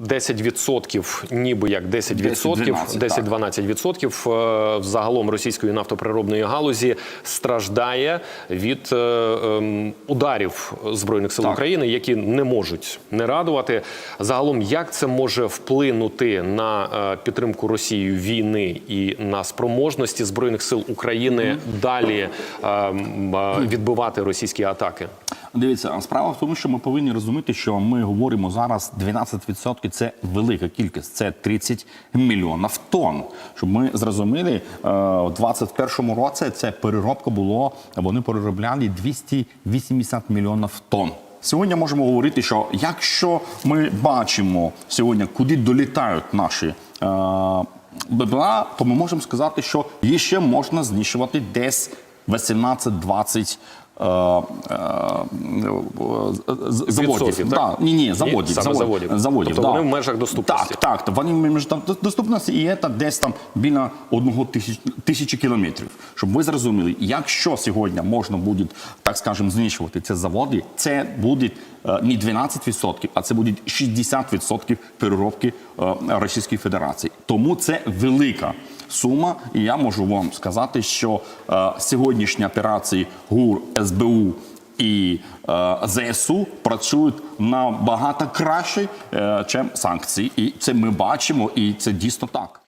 10%, ніби як 10%, 10-12, 10-12% е, загалом російської нафтоприробної галузі страждає від е, ем, ударів збройних сил Так. України, які не можуть не радувати. Загалом, як це може вплинути на е, підтримку Росією війни і на спроможності збройних сил України далі е, відбивати російські атаки? Дивіться, справа в тому, що ми повинні розуміти, що ми говоримо зараз 12% – це велика кількість, це 30 мільйонів тонн. Щоб ми зрозуміли, е, у 21-му році це переробка було, вони переробляли 280 мільйонів тонн. Сьогодні можемо говорити, що якщо ми бачимо сьогодні, куди долітають наші е, БПЛА, то ми можемо сказати, що їх ще можна знищувати десь 18-20 е, е, з- заводів. Да, ні, ні, заводів. саме заводів. заводів Тобто да. вони в межах доступності. Так, так. то Вони в межах доступності і це десь там біля одного тисяч, тисячі кілометрів. Щоб ви зрозуміли, якщо сьогодні можна буде, так скажемо, знищувати ці заводи, це буде е, не 12%, а це буде 60% переробки е, Російської Федерації. Тому це велика сума. І я можу вам сказати, що е, сьогоднішні операції ГУР, СБУ і е, ЗСУ працюють набагато краще, е, ніж санкції. І це ми бачимо, і це дійсно так.